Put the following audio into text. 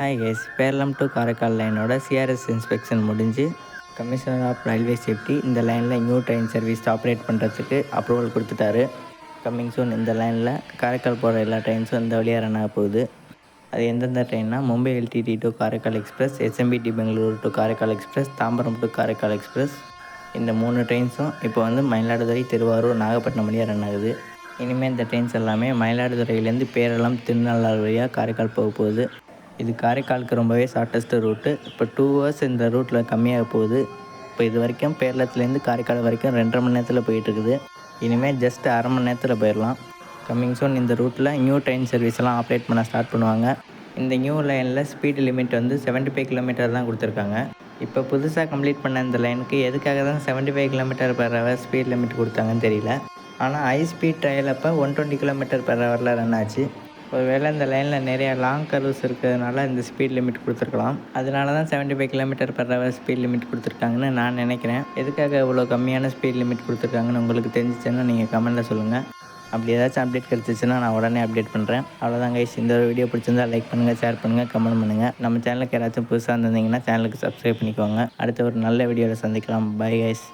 Hi yes Peralam to Karaikal லைனோட CRS inspection முடிஞ்சு commissioner of railway safety இந்த லைனில் new train service operate பண்ணுறதுக்கு approval கொடுத்துட்டாரு. Coming soon இந்த லைனில் காரைக்கால் போகிற எல்லா ட்ரெயின்ஸும் இந்த வழியாக ரன் ஆக போகுது. அது எந்தெந்த ட்ரெயின்னா Mumbai LTT to Karaikal express SMBT Bengaluru to Karaikal express Tambaram to Karaikal express இந்த மூணு ட்ரெயின்ஸும் இப்போ வந்து மயிலாடுதுறை திருவாரூர் நாகப்பட்டினம் வழியாக ரன் ஆகுது. இனிமேல் இந்த ட்ரெயின்ஸ் எல்லாமே மயிலாடுதுறையிலேருந்து பேரளம் திருநள்ளாறு வழியாக காரைக்கால் போக போகுது. இது காரைக்காலுக்கு ரொம்பவே ஷார்ட்டஸ்ட் ரூட்டு இப்போ டூ ஹவர்ஸ் இந்த ரூட்டில் கம்மியாக போகுது. இப்போ இது வரைக்கும் பேரளத்துலேருந்து காரைக்கால் வரைக்கும் ரெண்டரை மணி நேரத்தில் போயிட்டுருக்குது. இனிமேல் ஜஸ்ட் அரை மணி நேரத்தில் போயிடலாம். கம்மிங் சோன் இந்த ரூட்டில் நியூ ட்ரெயின் சர்வீஸ் எல்லாம் ஆப்ரேட் பண்ண ஸ்டார்ட் பண்ணுவாங்க. இந்த நியூ லைனில் ஸ்பீடு லிமிட் வந்து 75 ஃபைவ் கிலோமீட்டர் தான் கொடுத்துருக்காங்க. இப்போ புதுசாக கம்ப்ளீட் பண்ண இந்த லைனுக்கு எதுக்காக தான் 75 five kilometre per hour speed limit கொடுத்தாங்கன்னு தெரியல. ஆனால் ஹை ஸ்பீட் ட்ரையல் அப்போ ஒன் டுவெண்ட்டி கிலோமீட்டர் பர் ஹவரில் ரன் ஆச்சு. ஒருவேளை இந்த லைனில் நிறைய லாங் கர்வ்ஸ் இருக்கிறதுனால இந்த ஸ்பீட் லிமிட் கொடுத்துருக்கலாம். அதனால தான் 75 five kilometre per hour speed limit கொடுத்துருக்காங்கன்னு நான் நினைக்கிறேன். எதுக்காக இவ்வளோ கம்மியான ஸ்பீட் லிமிட் கொடுத்துருக்காங்கன்னு உங்களுக்கு தெரிஞ்சிச்சுன்னா நீங்கள் கமெண்ட்டில் சொல்லுங்கள் அப்படி ஏதாச்சும் அப்டேட் கிடச்சிச்சுன்னா நான் உடனே அப்டேட் பண்ணுறேன் அவ்வளோதான் கைஸ் இந்த ஒரு வீடியோ பிடிச்சிருந்தா லைக் பண்ணுங்கள் ஷேர் பண்ணுங்கள் கமெண்ட் பண்ணுங்கள் நம்ம சேனலுக்கு யாராச்சும் புதுசாக இருந்தீங்கன்னா சேனலுக்கு சப்ஸ்கிரைப் பண்ணிக்கோங்க. அடுத்த ஒரு நல்ல வீடியோவில் சந்திக்கலாம். Bye guys